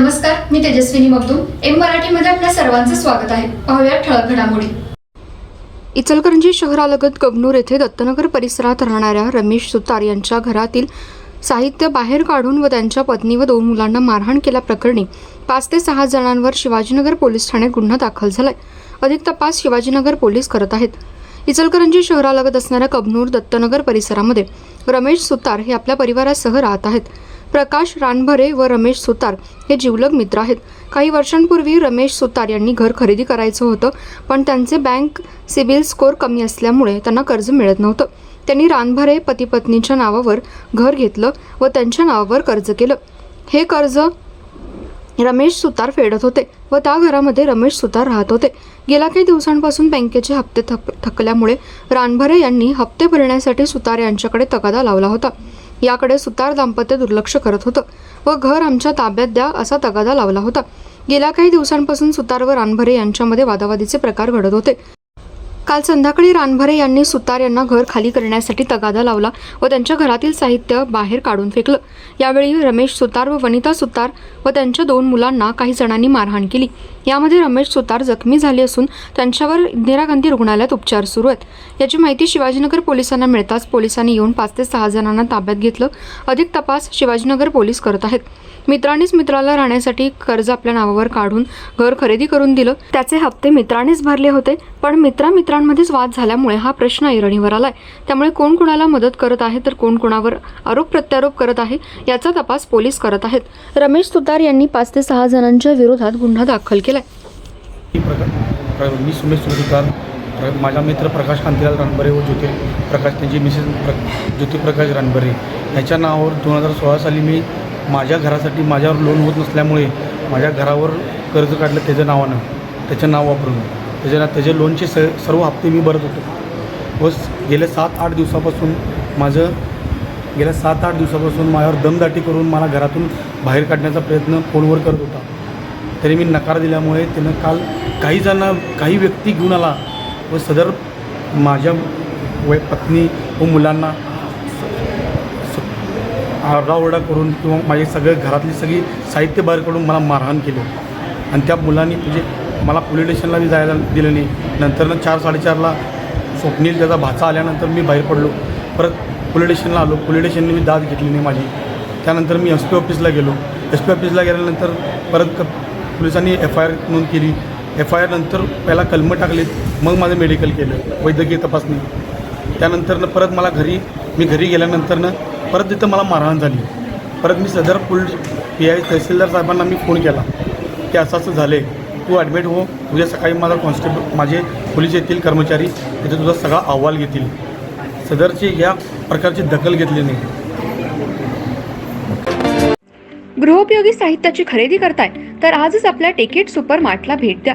नमस्कार मी तेजस्विनी मगदूम. एम मराठीमध्ये आपल्या सर्वांचं स्वागत आहे. पाहूया ठळक घडामोडी. इचलकरंजी शहरालगत कबनूर येथे दत्तनगर परिसरात राहणाऱ्या रमेश सुतार यांच्या घरातील साहित्य बाहेर काढून व त्यांच्या पत्नी व दोन मुलांना मारहाण केल्याप्रकरणी पाच ते सहा जणांवर शिवाजीनगर पोलीस ठाण्यात गुन्हा दाखल झालाय. अधिक तपास शिवाजीनगर पोलीस करत आहेत. इचलकरंजी शहरालगत असणाऱ्या कबनूर दत्तनगर परिसरामध्ये रमेश सुतार हे आपल्या परिवारासह राहत आहेत. प्रकाश रानभरे व रमेश सुतार हे जिवलग मित्र आहेत. काही वर्षांपूर्वी रमेश सुतार यांनी घर खरेदी करायचं होतं पण त्यांचे बँक सिबिल स्कोअर कमी असल्यामुळे त्यांना कर्ज मिळत नव्हतं. त्यांनी रानभरे पती पत्नीच्या नावावर घर घेतलं व त्यांच्या नावावर कर्ज केलं. हे कर्ज रमेश सुतार फेडत होते व त्या घरामध्ये रमेश सुतार राहत होते. गेल्या काही दिवसांपासून बँकेचे हप्ते थक थकल्यामुळे रानभरे यांनी हप्ते भरण्यासाठी सुतार यांच्याकडे तगादा लावला होता. याकडे सुतार दाम्पत्य दुर्लक्ष करत होतं व घर आमच्या ताब्यात द्या असा तगादा लावला होता. गेल्या काही दिवसांपासून सुतार व रानभरे यांच्यामध्ये वादावादीचे प्रकार घडत होते. काल संध्याकाळी रानभरे यांनी सुतार यांना घर खाली करण्यासाठी तगादा लावला व त्यांच्या घरातील साहित्य बाहेर काढून फेकलं. यावेळी रमेश सुतार व वनिता सुतार व त्यांच्या दोन मुलांना काही जणांनी मारहाण केली. यामध्ये रमेश सुतार जखमी झाले असून त्यांच्यावर इंदिरा गांधी रुग्णालयात उपचार सुरू आहेत. याची माहिती शिवाजीनगर पोलिसांना मिळताच पोलिसांनी येऊन पाच ते सहा जणांना ताब्यात घेतलं. अधिक तपास शिवाजीनगर पोलीस करत आहेत. मित्रांनीच मित्राला राहण्यासाठी कर्ज आपल्या नावावर काढून घर खरेदी करून दिलं. त्याचे हप्ते मित्रानेच भरले होते पण मित्रा मित्रांमध्येच वाद झाल्यामुळे हा प्रश्न ऐरणीवर आलाय. त्यामुळे कोण कोणाला मदत करत आहे तर कोण कोणावर आरोप प्रत्यारोप करत आहे याचा तपास पोलीस करत आहेत. रमेश सुतार यांनी पाच ते सहा जणांच्या विरोधात गुन्हा दाखल केलाय. मी सुमेश सुरतीकार माझा मित्र प्रकाश कांतीलाल रानबरे व ज्योती प्रकाश त्यांची मिसेस प्र ज्योतिप्रकाश रानबरे ह्याच्या नावावर दोन हजार सोळा साली मी माझ्या घरासाठी माझ्यावर लोन होत नसल्यामुळे माझ्या घरावर कर्ज काढलं त्याच्या नावानं त्याचं नाव वापरून. त्याच्या त्याचे लोनचे स सर्व हप्ते मी भरत होतो. व गेल्या सात आठ दिवसापासून माझं गेल्या सात आठ दिवसापासून माझ्यावर दमदाटी करून मला घरातून बाहेर काढण्याचा प्रयत्न फोनवर करत होता. तरी मी नकार दिल्यामुळे त्यानं काल काही जणांना काही व्यक्ती घेऊन आला व सदर माझ्या वय पत्नी व मुलांना आरडाओरडा करून किंवा माझे सगळे घरातली सगळी साहित्य बाहेर काढून मला मारहाण केलं. आणि त्या मुलांनी म्हणजे मला पोलीस स्टेशनला बी जायला दिलं नाही. नंतरनं चार साडेचारला स्वप्नील त्याचा भाचा आल्यानंतर मी बाहेर पडलो. परत पोलीस स्टेशनला आलो. पोलीस स्टेशनने मी दाद घेतली नाही माझी. त्यानंतर मी एस पी ऑफिसला गेलो. एस पी ऑफिसला गेल्यानंतर परत क पोलिसांनी एफ आय आर नोंद केली. एफ आय आर नंतर पहिला कलमं टाकलीत. मग माझं मेडिकल केलं. वैद्यकीय तपासणी. त्यानंतरनं परत मला घरी मी घरी गेल्यानंतरनं परत तिथं मला मारहाण झाली. परत मी सदर पुल पी आय तहसीलदार साहेबांना मी फोन केला की असं असं झालं आहे तू ॲडमिट हो. उद्या सकाळी माझा कॉन्स्टेबल माझे पोलीस येथील कर्मचारी. तिथे तुझा सगळा अहवाल घेतील. सदरची या प्रकारची दखल घेतली नाही. गृहोपयोगी साहित्याची खरेदी करताय तर आजच आपल्या टेकेट सुपर मार्टला भेट द्या.